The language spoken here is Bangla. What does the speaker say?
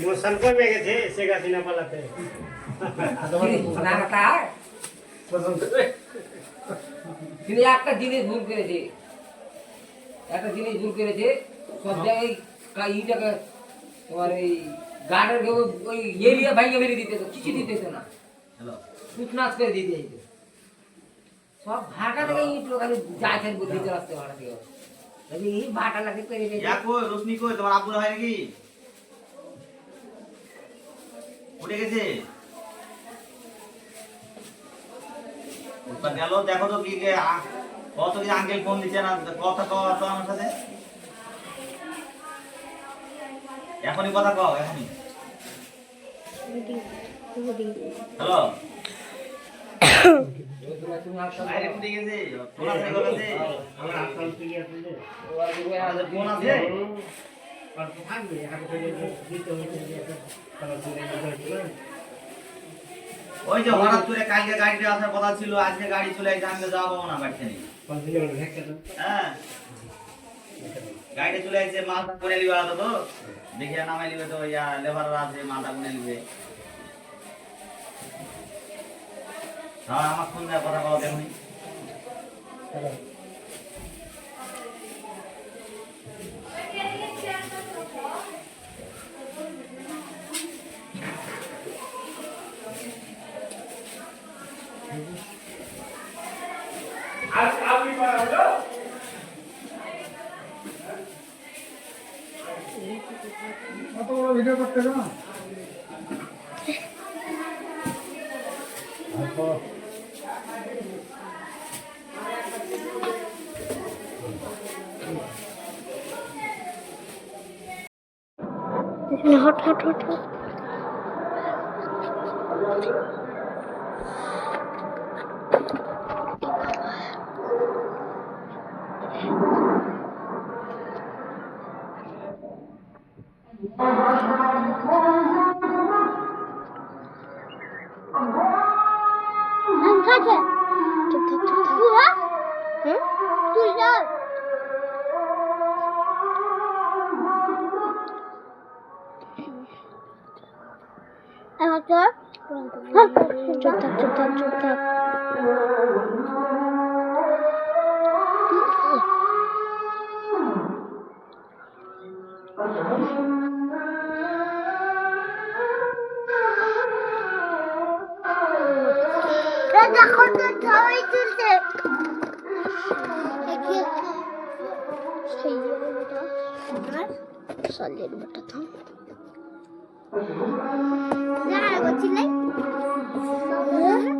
মোশাল কমে গেছে শেখ হাসিনা পালাতে কিন্তু একটা জিনিস ভুল করেছে একটা জিনিস ভুল করেছে সব জায়গায় কা- ইটাকে তোমার এই গার্ডের ওই এরিয়া ভাইকে মেরে দিতে কিছু দিতে তো না সুটনাচ করে দিতে সব ভাটা থেকে ইট লোকালে যাইছেন বুদ্ধি চলাতে ভাটা থেকে। এই ভাটা লাগে করে কই তোমার আব্বুর হয় নাকি? উঠে গেছে। গেল দেখো তো কি কত কি আঙ্কেল ফোন দিচ্ছে না কথা তো আমার সাথে? এখনই কথা কও, এখনই। হ্যালো? ওই যে হঠাৎ করে কালকে গাড়িতে আসার কথা ছিল, আজকে গাড়ি চলে আসছে আমি তো যাব না বাড়িতে হ্যাঁ। গাড়িতে চলে আসছে মালটা করে নিবে তো দেখিয়া নামাই নিবে তো, ইয়া লেবাররা আছে মালটা করে নিবে। হ্যাঁ আমার ফোন দেওয়ার কথা বলো দেখুন। অত বড় ভিডিও করতে না হট হট হট হট। চুপ থাক চুপ থাক হুম তুই যা এবার চল চুপ থাক চুপ থাক চুপ থাক zachodu tavaydı. Şey burada. Bunlar. Salleri burada tam. Ne araba çilek? Salları.